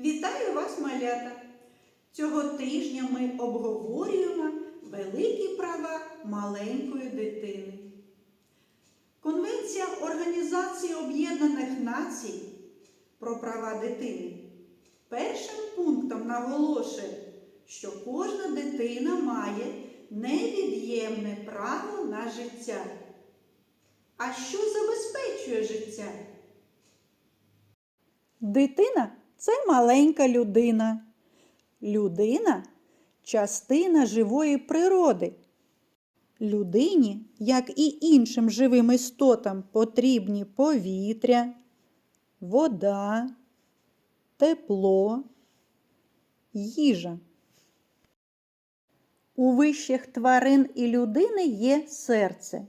Вітаю вас, малята! Цього тижня ми обговорюємо великі права маленької дитини. Конвенція Організації Об'єднаних Націй про права дитини першим пунктом наголошує, що кожна дитина має невід'ємне право на життя. А що забезпечує життя? Дитина це маленька людина. Людина частина живої природи. Людині, як і іншим живим істотам, потрібні повітря, вода, тепло, їжа. У вищих тварин і людини є серце,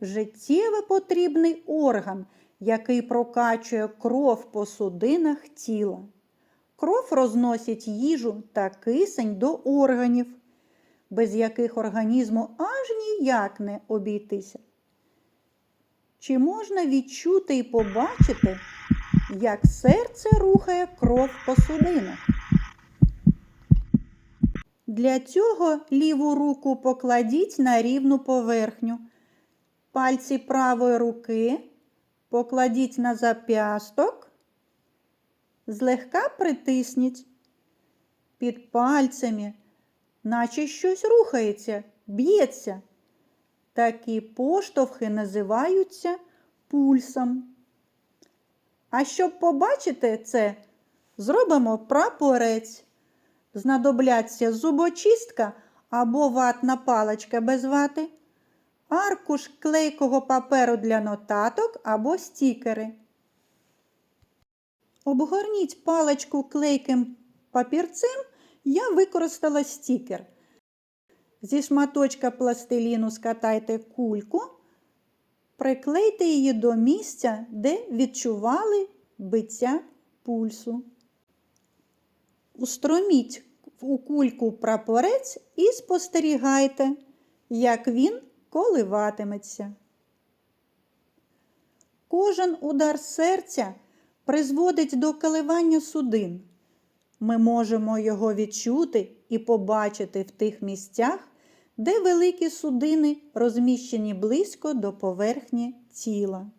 життєво потрібний орган, який прокачує кров по судинах тіла. Кров розносить їжу та кисень до органів, без яких організму аж ніяк не обійтися. Чи можна відчути і побачити, як серце рухає кров по судинах? Для цього ліву руку покладіть на рівну поверхню. Пальці правої руки покладіть на зап'ясток, злегка притисніть під пальцями, наче щось рухається, б'ється. Такі поштовхи називаються пульсом. А щоб побачити це, зробимо прапорець. Знадобляться зубочистка або ватна паличка без вати, аркуш клейкого паперу для нотаток або стікери. Обгорніть паличку клейким папірцем, я використала стікер. Зі шматочка пластиліну скатайте кульку, приклейте її до місця, де відчували биття пульсу. Устроміть у кульку прапорець і спостерігайте, як він коливатиметься. Кожен удар серця призводить до коливання судин. Ми можемо його відчути і побачити в тих місцях, де великі судини розміщені близько до поверхні тіла.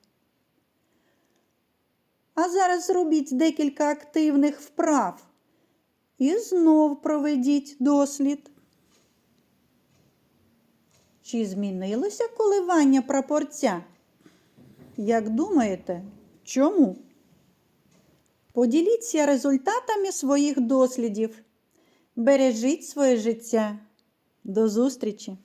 А зараз зробіть декілька активних вправ. І знов проведіть дослід. Чи змінилося коливання прапорця? Як думаєте, чому? Поділіться результатами своїх дослідів. Бережіть своє життя. До зустрічі!